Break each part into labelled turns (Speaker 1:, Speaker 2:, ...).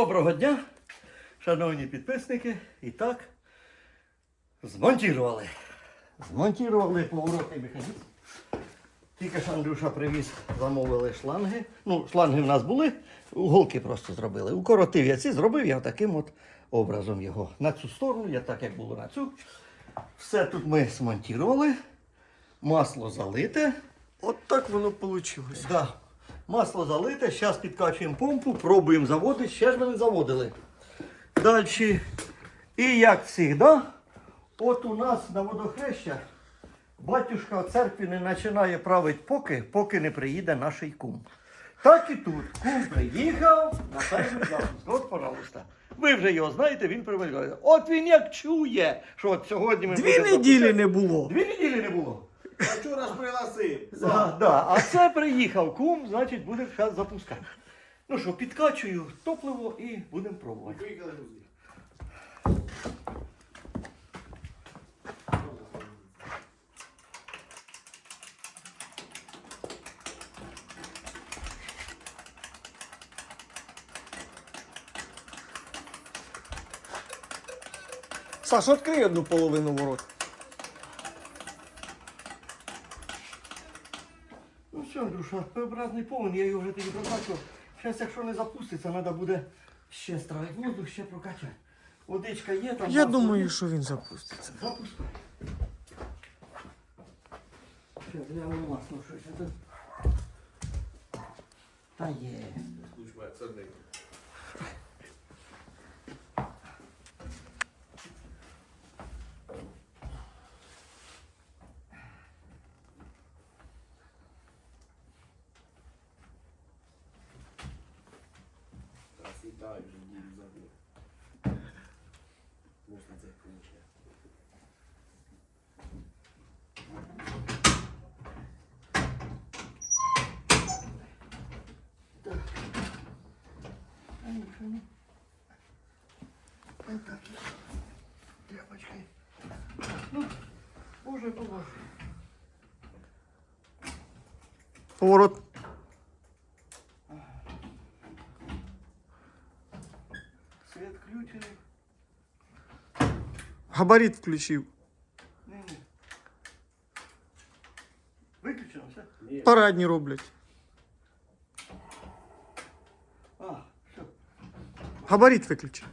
Speaker 1: Доброго дня, шановні підписники. І так, змонтували. Змонтували поворотний механізм. Тільки ж Андрюша привіз, замовили шланги. Ну, шланги в нас були, голки просто зробили. Укоротив я ці, зробив я таким от образом його. На цю сторону, я так як було на цю. Все тут ми змонтували. Масло залите.
Speaker 2: От так воно вийшло.
Speaker 1: Да. Масло залите, зараз підкачуємо помпу, пробуємо заводити, ще ж ми не заводили. Далі. І як завжди, от у нас на водохреща батюшка в церкві не починає правити поки, поки не приїде наш кум. Так і тут. Кум приїхав на перший запуск. От, пожалуйста. Ви вже його знаєте, він приведе. От він як чує, що от сьогодні ми
Speaker 2: Дві неділі не було.
Speaker 1: Дві неділі не було.
Speaker 3: А вчора ж пригласив.
Speaker 1: Да, да. А це приїхав кум, значить будемо зараз запускати. Ну що, підкачую топливо і будемо пробувати.
Speaker 3: Поїхали друзі.
Speaker 2: Саш, відкрий одну половину ворот.
Speaker 1: Все, Андрюша, П-образний повен, я його вже тоді прокачував. Зараз, якщо не запуститься, треба буде ще стравити воздух, ще прокачати. Водичка є, там.
Speaker 2: Я думаю, що він запуститься.
Speaker 1: Запускай. Ще глянемо масло щось. Та є.
Speaker 3: Служба, це не. Зараз і так вже дію забув. Можна це включити.
Speaker 1: Так. Андрюша, ну. Ось так. Тряпочкой. Ну, боже, поможе.
Speaker 2: Поворот. Габарит включив.
Speaker 1: Ні-ні. Виключено все?
Speaker 3: Ні.
Speaker 2: Парадні роблять.
Speaker 1: А, все.
Speaker 2: Габарит виключив.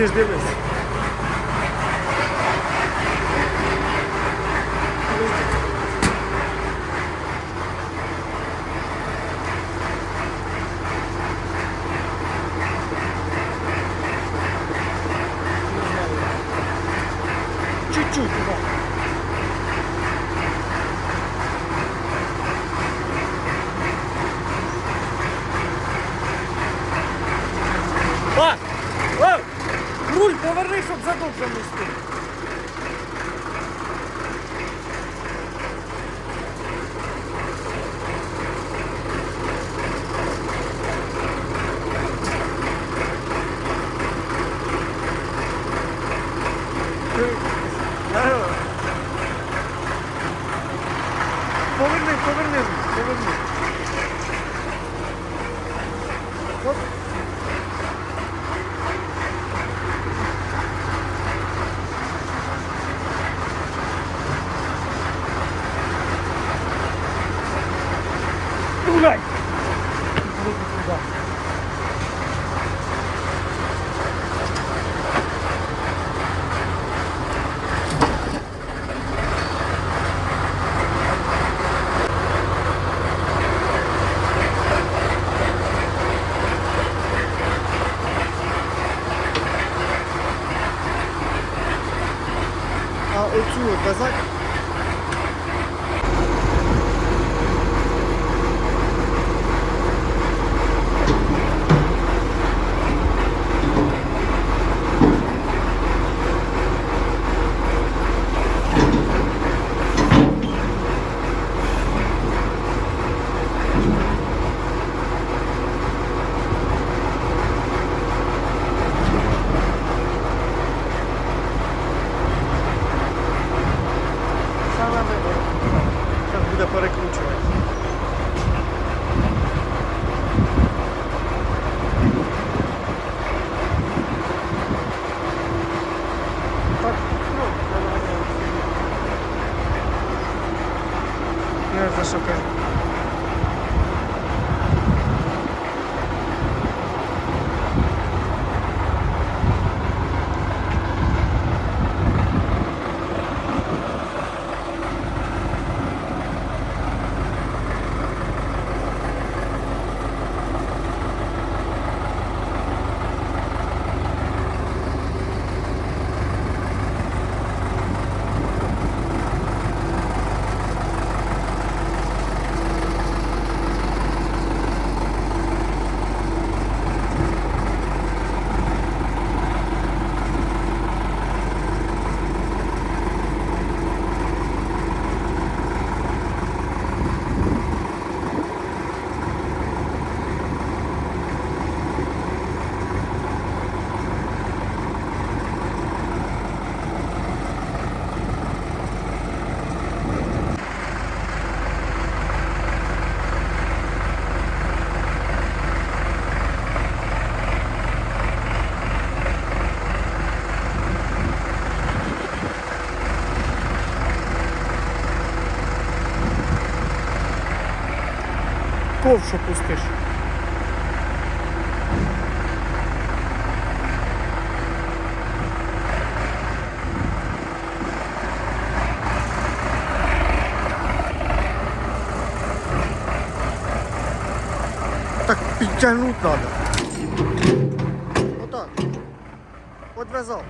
Speaker 2: Ти ж дивись. Чуть-чуть, да. Thank you. Ковшу пустиш. Так підтягнути треба. Отак. Одв'язав.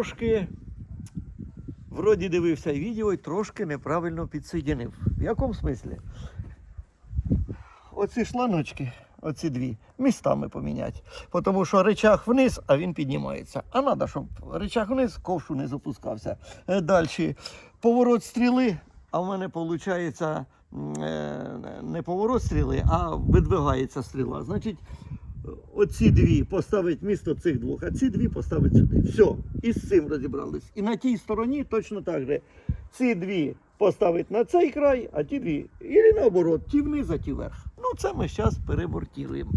Speaker 1: Трошки, вроді дивився відео і трошки неправильно підсоєдинив. В якому смислі? Оці шланочки, оці дві, містами поміняти. Тому що речах вниз, а він піднімається. А треба, щоб речах вниз, ковшу не запускався. Далі. Поворот стріли, а в мене виходить не поворот стріли, а видвигається стріла. Значить, оці дві поставить місто цих двох, а ці дві поставить сюди. Все, і з цим розібрались. І на тій стороні точно так же. Ці дві поставить на цей край, а ті дві. І наоборот, ті вниз, а ті вверх. Ну, це ми зараз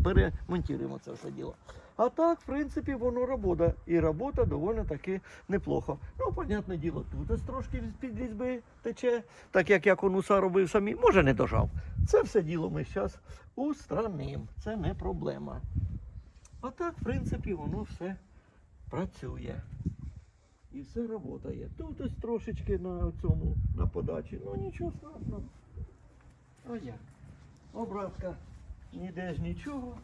Speaker 1: перемонтуємо, це все діло. А так, в принципі, воно робота. І робота доволі таки неплохо. Ну, понятне діло, тут ось трошки під різьби тече, так як я конуса робив самі, може не дожав. Це все діло ми зараз устранимо. Це не проблема. А так, в принципі, воно все працює. І все працює. Тут ось трошечки на цьому, на подачі. Ну нічого страшного. А як? Обратка ніде ж нічого.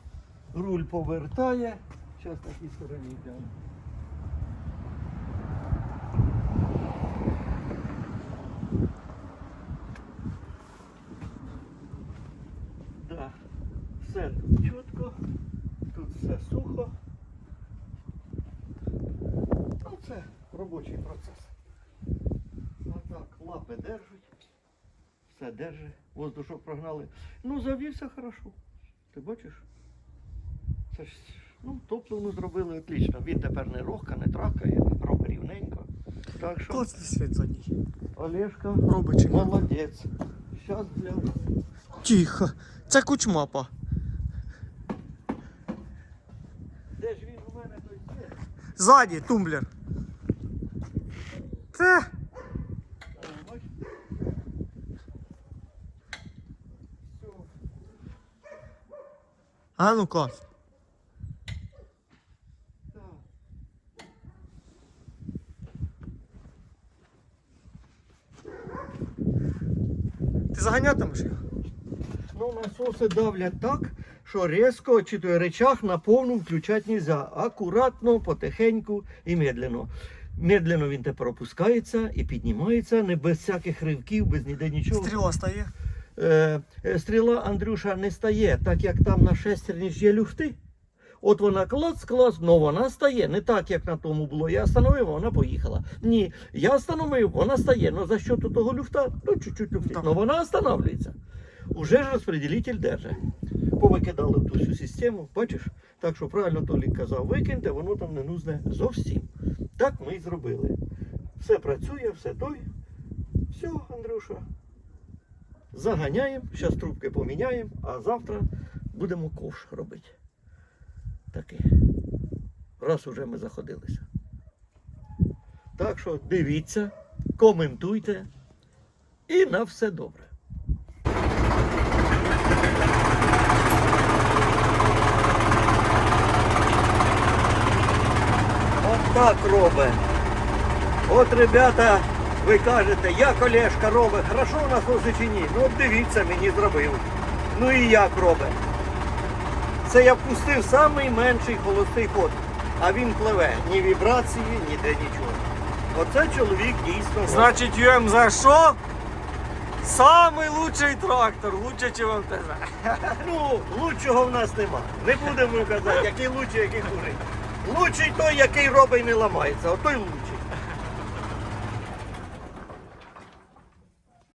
Speaker 1: Руль повертає. Зараз такій стороні. Да. Все тут чітко, тут все сухо. Ну, це робочий процес. Отак, лапи держать, все держить, воздушок прогнали. Ну, завівся хорошо. Ти бачиш? Це ж, ну, топливну зробили отлично. Він тепер не рохка, не тракає, робить рівненько. Так що,
Speaker 2: Класний світ задній.
Speaker 1: Олешка,
Speaker 2: Робить чи ні?
Speaker 1: молодець. Зараз гляну.
Speaker 2: Тихо. Це кучмапа.
Speaker 1: Де ж він у мене той є?
Speaker 2: Ззаді, тумблер. Це.
Speaker 1: А, бач?
Speaker 2: А ну-ка.
Speaker 1: Так.
Speaker 2: Ти заганятимеш його?
Speaker 1: Ну, насоси давлять так, що різко чи той речах на повну включати не можна. Акуратно, потихеньку і медленно. Медленно він тепер опускається і піднімається, не без всяких ривків, без ніде нічого.
Speaker 2: Стріла стає.
Speaker 1: Е, е, стріла Андрюша не стає, так як там на шестерні ж є люфти. От вона клац, клац, ну вона стає. Не так, як на тому було. Я остановив, а вона поїхала. Ні, я остановив, вона стає. Ну за що тут того люфта? Ну, чуть-чуть люфтить. Ну вона останавливається. Уже ж розподілитель держить. Повикидали в ту всю систему, бачиш? Так що правильно Толік казав, викиньте, воно там не нужне зовсім. Так ми і зробили. Все працює, все той. Все, Андрюша. Заганяємо, зараз трубки поміняємо, а завтра будемо ковш робити. Такий. Раз уже ми заходилися. Так що дивіться, коментуйте і на все добре. От так робить. От, ребята, ви кажете, як Олешка робить, хорошо у нас чи ні? Ну от дивіться, мені зробив. Ну і як робить. Це я впустив самий менший холостий ход, а він пливе. Ні вібрації, ніде нічого. Оце чоловік дійсно.
Speaker 2: Значить, ЮМЗ що? Самий лучший трактор, лучше, ніж МТЗ.
Speaker 1: Ну, лучшого в нас нема. Не будемо казати, який лучший, який хурий. Лучший той, який робить не ламається. Отой лучший.